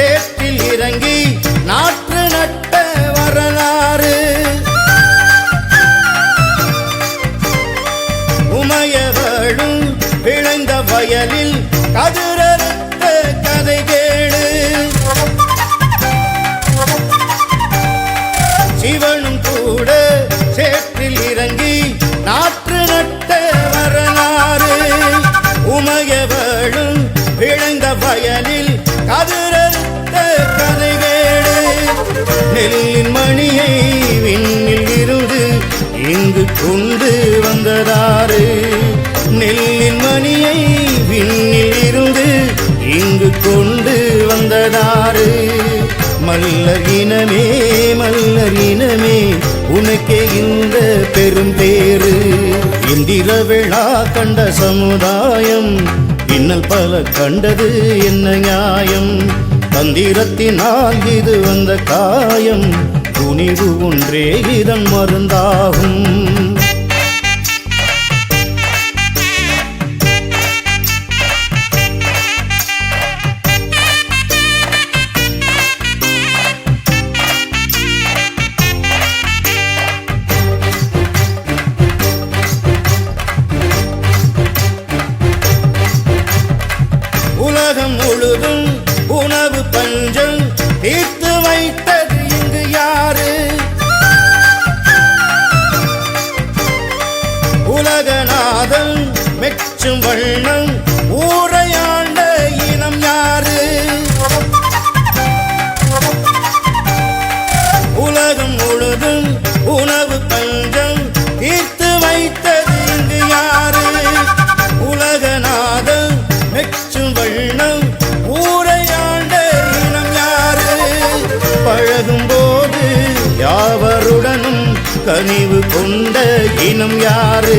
சேற்றில் இறங்கி நாற்று நட்ட வரலாறு. உமையவளும் விளைந்த வயலில் கதிர நெல்லின் மணியை விண்ணில் இருந்து இங்கு கொண்டு வந்ததாறு. நெல்லின் மணியை விண்ணில் இருந்து இங்கு கொண்டு வந்ததாறு. மல்லர் இனமே உனக்கே இந்த பெரும் பேரு இந்திர விழா கண்ட சமுதாயம் இன்னல் பல கண்டது என்ன நியாயம்? தந்திரத்தினால் இது வந்த காயம் துணிவு ஒன்றே இதன் மருந்தாகும். உலகநாதன் மெச்சும் வண்ணம். ஊரையாண்ட இனம் யாரு? உலகம் முழுதும் உணவு பஞ்சம் தீர்த்து வைத்தது இங்கு யாரு? உலகநாதன் மெச்சும் வண்ணம். ஊரையாண்ட இனம் யாரு? பழகும் போது யாவருடனும் கனிவு கொண்ட இனம் யாரு?